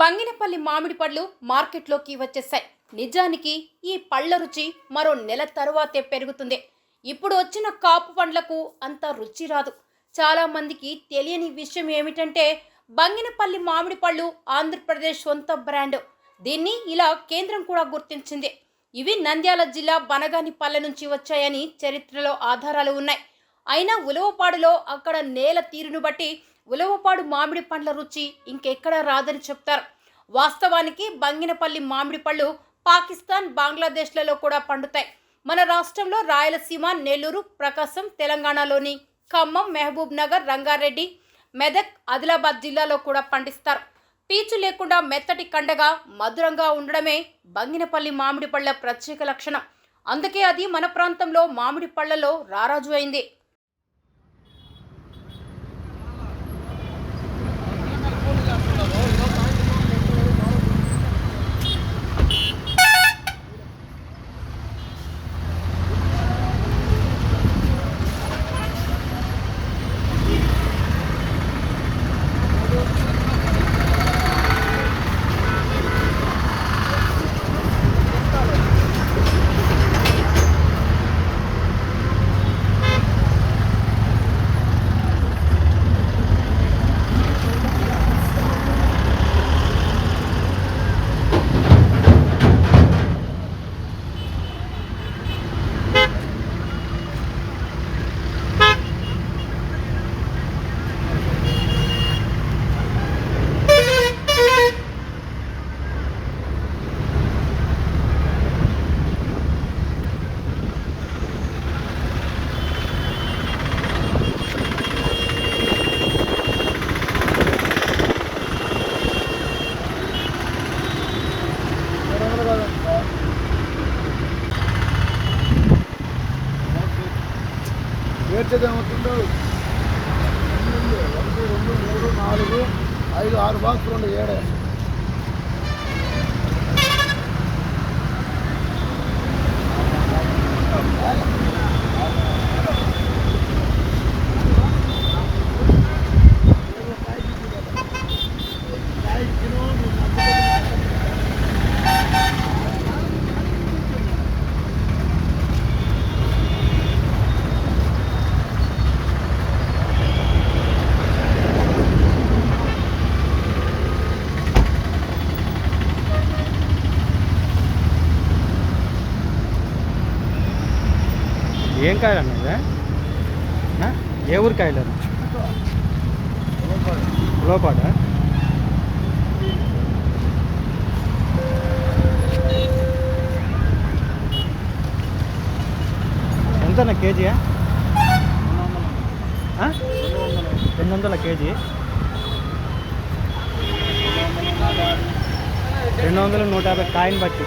బంగినపల్లి మామిడి పళ్ళు మార్కెట్లోకి వచ్చేసాయి నిజానికి ఈ పళ్ళ రుచి మరో నెల తరువాతే పెరుగుతుంది. ఇప్పుడు వచ్చిన కాపు పండ్లకు అంత రుచి రాదు. చాలా మందికి తెలియని విషయం ఏమిటంటే బంగినపల్లి మామిడి పళ్ళు ఆంధ్రప్రదేశ్ సొంత బ్రాండ్. దీన్ని ఇలా కేంద్రం కూడా గుర్తించింది. ఇవి నంద్యాల జిల్లా బనగానిపల్లె నుంచి వచ్చాయని చరిత్రలో ఆధారాలు ఉన్నాయి. అయినా ఉలవపాడులో అక్కడ నేల తీరును బట్టి ఉలవపాడు మామిడి పండ్ల రుచి ఇంకెక్కడా రాదని చెప్తారు. వాస్తవానికి బంగినపల్లి మామిడి పళ్ళు పాకిస్తాన్ బంగ్లాదేశ్లలో కూడా పండుతాయి. మన రాష్ట్రంలో రాయలసీమ నెల్లూరు ప్రకాశం తెలంగాణలోని ఖమ్మం మహబూబ్ నగర్ రంగారెడ్డి మెదక్ ఆదిలాబాద్ జిల్లాలో కూడా పండిస్తారు. పీచు లేకుండా మెత్తటి కండగా మధురంగా ఉండడమే బంగినపల్లి మామిడి పళ్ళ ప్రత్యేక లక్షణం. అందుకే అది మన ప్రాంతంలో మామిడి పళ్ళలో రారాజు అయింది. ఏడ్చేది ఏమవుతుందో ఒకటి రెండు మూడు నాలుగు ఐదు ఆరు బాక్స్ రెండు ఏడే. ఏం కాయలు అన్న ఏ ఊరి కాయలు లోపాడ? ఎంతన్నా కేజీయా రెండు వందల కేజీ? రెండు వందల నూట యాభై కాయని బట్టి.